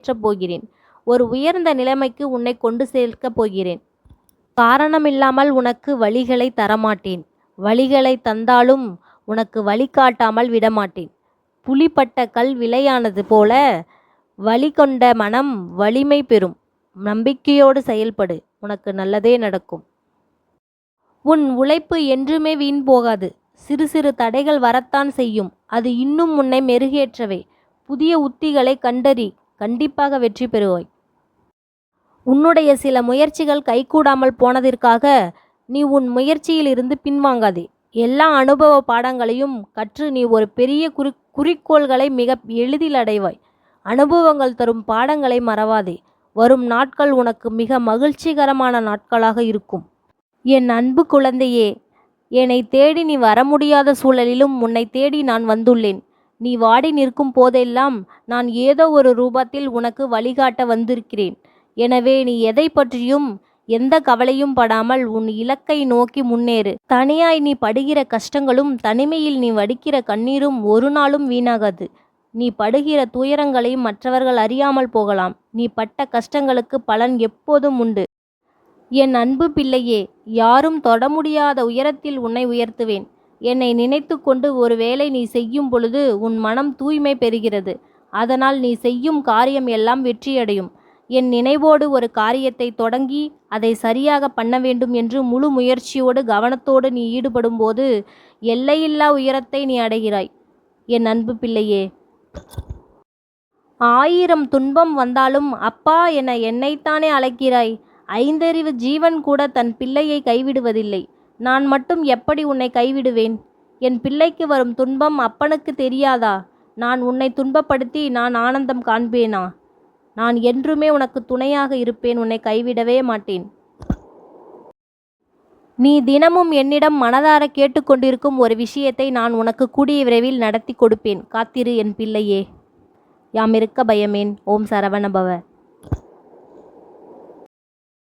ஏற்றப் போகிறேன் ஒரு உயர்ந்த நிலைமைக்கு உன்னை கொண்டு சேர்க்கப் போகிறேன். காரணமில்லாமல் உனக்கு வழிகளை தரமாட்டேன். வழிகளை தந்தாலும் உனக்கு வழிகாட்டாமல் விடமாட்டேன். புலிப்பட்ட கல் விலையானது போல வழி கொண்ட மனம் வலிமை பெறும். நம்பிக்கையோடு செயல்படு. உனக்கு நல்லதே நடக்கும். உன் உழைப்பு என்றுமே வீண் போகாது. சிறு சிறு தடைகள் வரத்தான் செய்யும். அது இன்னும் உன்னை மெருகேற்றவே. புதிய உத்திகளை கண்டறி. கண்டிப்பாக வெற்றி பெறுவாய். உன்னுடைய சில முயற்சிகள் கைகூடாமல் போனதற்காக நீ உன் முயற்சியிலிருந்து பின்வாங்காதே. எல்லா அனுபவ பாடங்களையும் கற்று நீ ஒரு பெரிய குறி குறிக்கோள்களை மிக எளிதில் அடைவாய். அனுபவங்கள் தரும் பாடங்களை மறவாதே. வரும் நாட்கள் உனக்கு மிக மகிழ்ச்சிகரமான நாட்களாக இருக்கும். என் அன்பு குழந்தையே என்னை தேடி நீ வர முடியாத சூழலிலும் உன்னை தேடி நான் வந்துள்ளேன். நீ வாடி நிற்கும் போதெல்லாம் நான் ஏதோ ஒரு ரூபத்தில் உனக்கு வழிகாட்ட வந்திருக்கிறேன். எனவே நீ எதை பற்றியும் எந்த கவலையும் படாமல் உன் இலக்கை நோக்கி முன்னேறு. தனியாய் நீ படுகிற கஷ்டங்களும் தனிமையில் நீ வடிக்கிற கண்ணீரும் ஒரு நாளும் வீணாகாது. நீ படுகிற துயரங்களை மற்றவர்கள் அறியாமல் போகலாம். நீ பட்ட கஷ்டங்களுக்கு பலன் எப்போதும் உண்டு. என் அன்பு பிள்ளையே யாரும் தொட முடியாத உயரத்தில் உன்னை உயர்த்துவேன். என்னை நினைத்து கொண்டு ஒருவேளை நீ செய்யும் பொழுது உன் மனம் தூய்மை பெறுகிறது. அதனால் நீ செய்யும் காரியம் எல்லாம் வெற்றியடையும். என் நினைவோடு ஒரு காரியத்தை தொடங்கி அதை சரியாக பண்ண வேண்டும் என்று முழு முயற்சியோடு கவனத்தோடு நீ ஈடுபடும்போது எல்லையில்லா உயரத்தை நீ அடைகிறாய். என் அன்பு பிள்ளையே ஆயிரம் துன்பம் வந்தாலும் அப்பா என என்னைத்தானே அழைக்கிறாய். ஐந்தறிவு ஜீவன் கூட தன் பிள்ளையை கைவிடுவதில்லை. நான் மட்டும் எப்படி உன்னை கைவிடுவேன்? என் பிள்ளைக்கு வரும் துன்பம் அப்பனுக்கு தெரியாதா? நான் உன்னை துன்பப்படுத்தி நான் ஆனந்தம் காண்பேனா? நான் என்றுமே உனக்கு துணையாக இருப்பேன் உன்னை கைவிடவே மாட்டேன். நீ தினமும் என்னிடம் மனதார கேட்டுக்கொண்டிருக்கும் ஒரு விஷயத்தை நான் உனக்கு கூடிய விரைவில் நடத்தி கொடுப்பேன். காத்திரு என் பிள்ளையே. யாம் இருக்க பயமேன். ஓம் சரவணபவ.